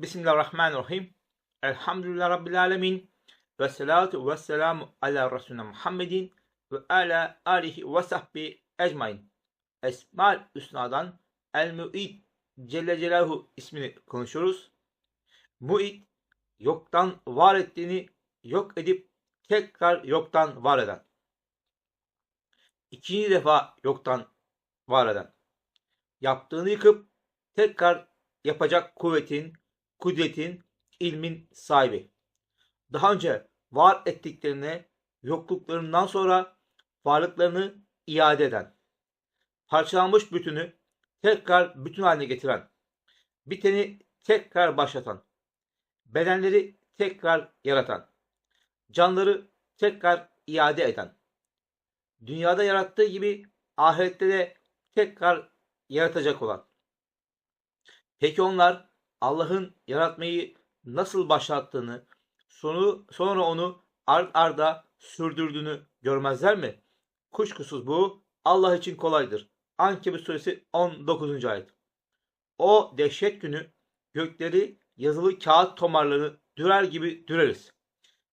Bismillahirrahmanirrahim. Elhamdülillah Rabbil Alemin. Ve salatu ve selamu ala Resulüne Muhammedin ve ala alihi ve sahbi ecmain. Esmal Hüsna'dan El-Mu'id Celle Celaluhu ismini konuşuyoruz. Mu'id yoktan var ettiğini yok edip tekrar yoktan var eden. İkinci defa yoktan var eden. Yaptığını yıkıp tekrar yapacak kuvvetin, kudretin, ilmin sahibi. Daha önce var ettiklerine yokluklarından sonra varlıklarını iade eden. Parçalanmış bütünü tekrar bütün haline getiren. Biteni tekrar başlatan. Bedenleri tekrar yaratan. Canları tekrar iade eden. Dünyada yarattığı gibi ahirette de tekrar yaratacak olan. Peki onlar Allah'ın yaratmayı nasıl başlattığını, sonu, sonra onu ard arda sürdürdüğünü görmezler mi? Kuşkusuz bu Allah için kolaydır. Ankebut suresi 19. ayet. O dehşet günü gökleri yazılı kağıt tomarlarını dürer gibi düreriz.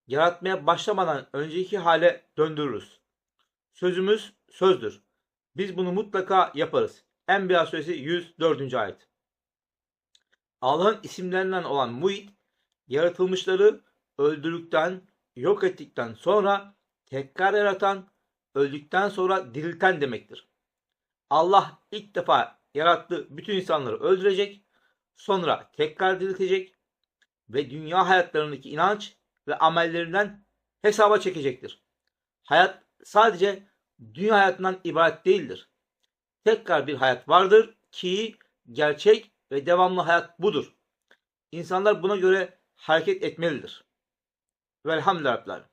Yaratmaya başlamadan önceki hale döndürürüz. Sözümüz sözdür. Biz bunu mutlaka yaparız. Enbiya suresi 104. ayet. Allah'ın isimlerinden olan Muhit, yaratılmışları öldürdükten, yok ettikten sonra tekrar yaratan, öldükten sonra dirilten demektir. Allah ilk defa yarattığı bütün insanları öldürecek, sonra tekrar diriltecek ve dünya hayatlarındaki inanç ve amellerinden hesaba çekecektir. Hayat sadece dünya hayatından ibaret değildir. Tekrar bir hayat vardır ki gerçek ve devamlı hayat budur. İnsanlar buna göre hareket etmelidir. Velhamdülillah.